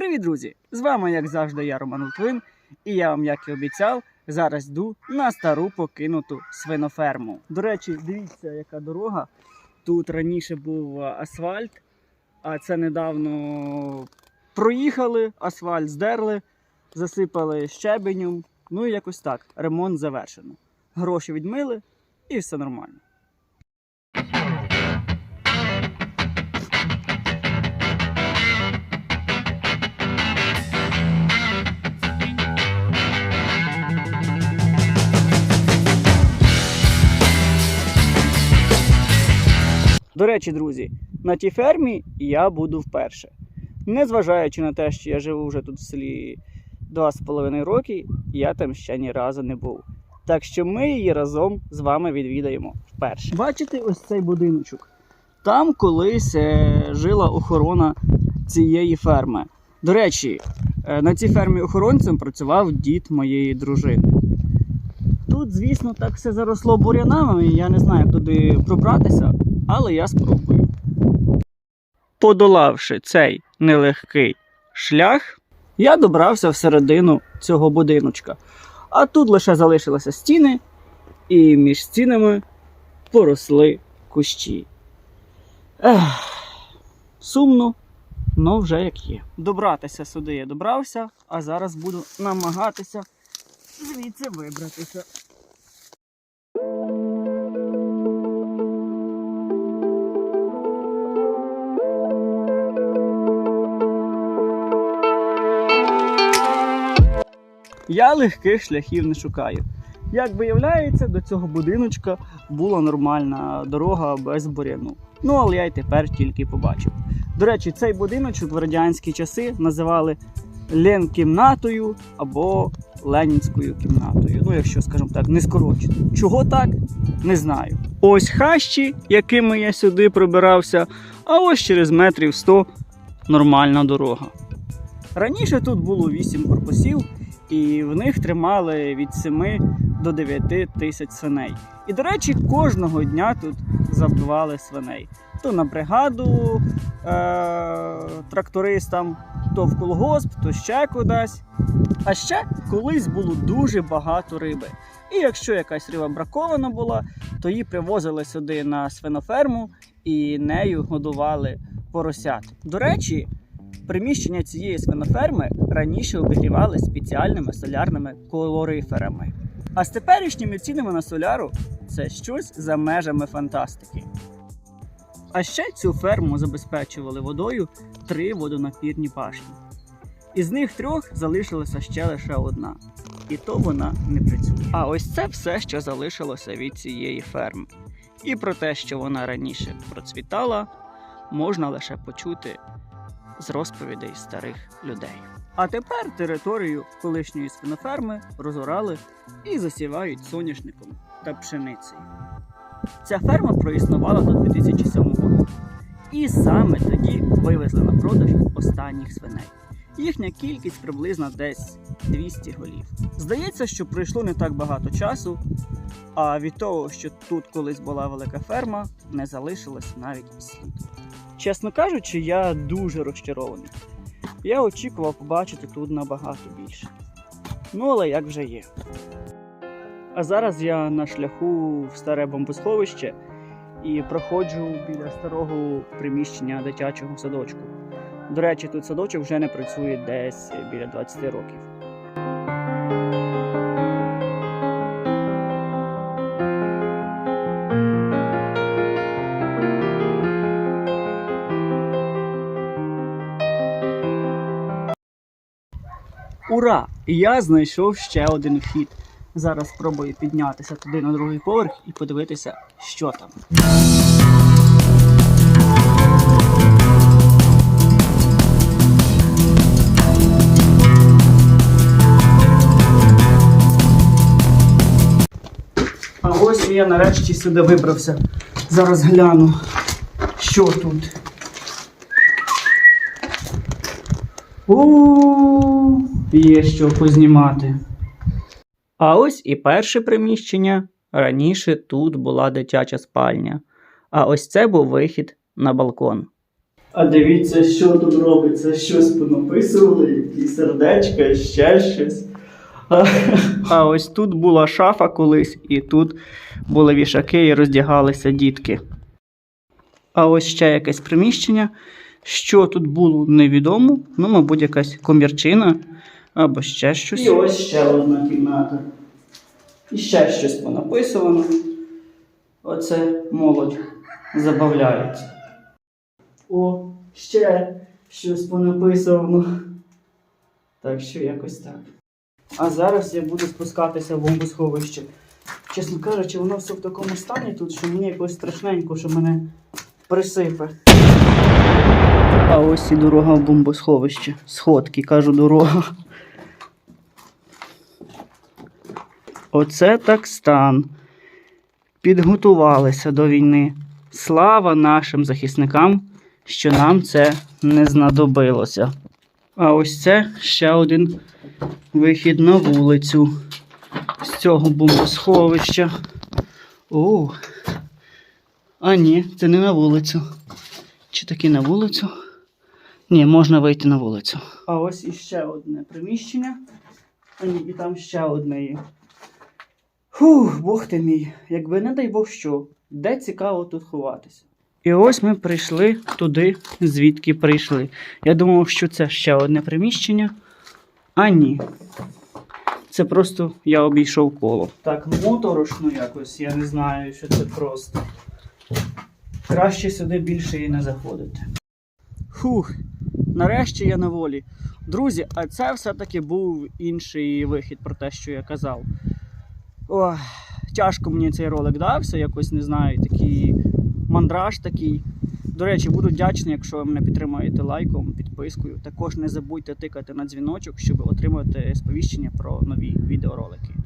Привіт, друзі! З вами, як завжди, я Роман Литвин, і я вам, як і обіцяв, зараз йду на стару покинуту свиноферму. До речі, дивіться, яка дорога. Тут раніше був асфальт, а це недавно проїхали, асфальт здерли, засипали щебенем. Ну і якось так. Ремонт завершено. Гроші відмили і все нормально. До речі, друзі, на тій фермі я буду вперше. Незважаючи на те, що я живу вже тут в селі 2,5 роки, я там ще ні разу не був. Так що ми її разом з вами відвідаємо вперше. Бачите ось цей будиночок? Там колись е, жила охорона цієї ферми. До речі, е, на цій фермі охоронцем працював дід моєї дружини. Тут, звісно, так все заросло бурянами, я не знаю, як туди пробратися, але я спробую. Подолавши цей нелегкий шлях, я добрався всередину цього будиночка. А тут лише залишилися стіни, і між стінами поросли кущі. Ех, сумно, але вже як є. Добратися сюди я добрався, а зараз буду намагатися звідси вибратися. Я легких шляхів не шукаю. Як виявляється, до цього будиночка була нормальна дорога без буряну. Ну, але я й тепер тільки побачив. До речі, цей будиночок в радянські часи називали Ленкімнатою або Ленінською кімнатою. Ну, якщо, скажімо так, не скорочено. Чого так? Не знаю. Ось хащі, якими я сюди прибирався, а ось через метрів 100 нормальна дорога. Раніше тут було 8 корпусів, і в них тримали від 7 до 9 тисяч свиней. І, до речі, кожного дня тут забивали свиней. То на бригаду е- трактористам, то в колгосп, то ще кудись. А ще колись було дуже багато риби. І якщо якась риба бракована була, то її привозили сюди на свиноферму і нею годували поросят. До речі, приміщення цієї свиноферми раніше обігрівали спеціальними солярними колориферами. А з теперішніми цінами на соляру це щось за межами фантастики. А ще цю ферму забезпечували водою три водонапірні башні. Із них трьох залишилася ще лише одна, і то вона не працює. А ось це все, що залишилося від цієї ферми. І про те, що вона раніше процвітала, можна лише почути з розповідей старих людей. А тепер територію колишньої свиноферми розорали і засівають соняшником та пшеницею. Ця ферма проіснувала до 2007 року. І саме тоді вивезли на продаж останніх свиней. Їхня кількість приблизно десь 200 голів. Здається, що пройшло не так багато часу, а від того, що тут колись була велика ферма, не залишилось навіть сліду. Чесно кажучи, я дуже розчарований. Я очікував побачити тут набагато більше. Ну, але як вже є. А зараз я на шляху в старе бомбосховище і проходжу біля старого приміщення дитячого садочку. До речі, тут садочок вже не працює десь біля 20 років. Ура! Я знайшов ще один вхід. Зараз спробую піднятися туди на другий поверх і подивитися, що там. А ось я нарешті сюди вибрався. Зараз гляну, що тут. У є що познімати. А ось і перше приміщення. Раніше тут була дитяча спальня. А ось це був вихід на балкон. А дивіться, що тут робиться, щось понаписували, які сердечка, ще щось. А ось тут була шафа колись, і тут були вішаки і роздягалися дітки. А ось ще якесь приміщення. Що тут було, невідомо. Ну, мабуть, якась комірчина або ще щось. І ось ще одна кімната. І ще щось понаписувано. Оце молодь забавляється. О, ще щось понаписано. Так що якось так. А зараз я буду спускатися в бомбосховище. Чесно кажучи, воно все в такому стані тут, що мені якось страшненько, що мене присипе. А ось і дорога в бомбосховище. Сходки, кажу, дорога. Оце так стан. Підготувалися до війни. Слава нашим захисникам, що нам це не знадобилося. А ось це ще один вихід на вулицю з цього бомбосховища. О. А ні, це не на вулицю. Чи таки на вулицю? Ні, можна вийти на вулицю. А ось іще одне приміщення. А ні, і там ще одне є. Фух, Бог ти мій, якби не дай Бог що, де цікаво тут ховатися. І ось ми прийшли туди, звідки прийшли. Я думав, що це ще одне приміщення. А ні. Це просто я обійшов коло. Так, моторошно якось, я не знаю, що це просто. Краще сюди більше і не заходити. Фух, нарешті я на волі. Друзі, а це все-таки був інший вихід про те, що я казав. Ох, тяжко мені цей ролик дався, якось не знаю, такий мандраж такий. До речі, буду вдячний, якщо ви мене підтримаєте лайком, підпискою. Також не забудьте тикати на дзвіночок, щоб отримати сповіщення про нові відеоролики.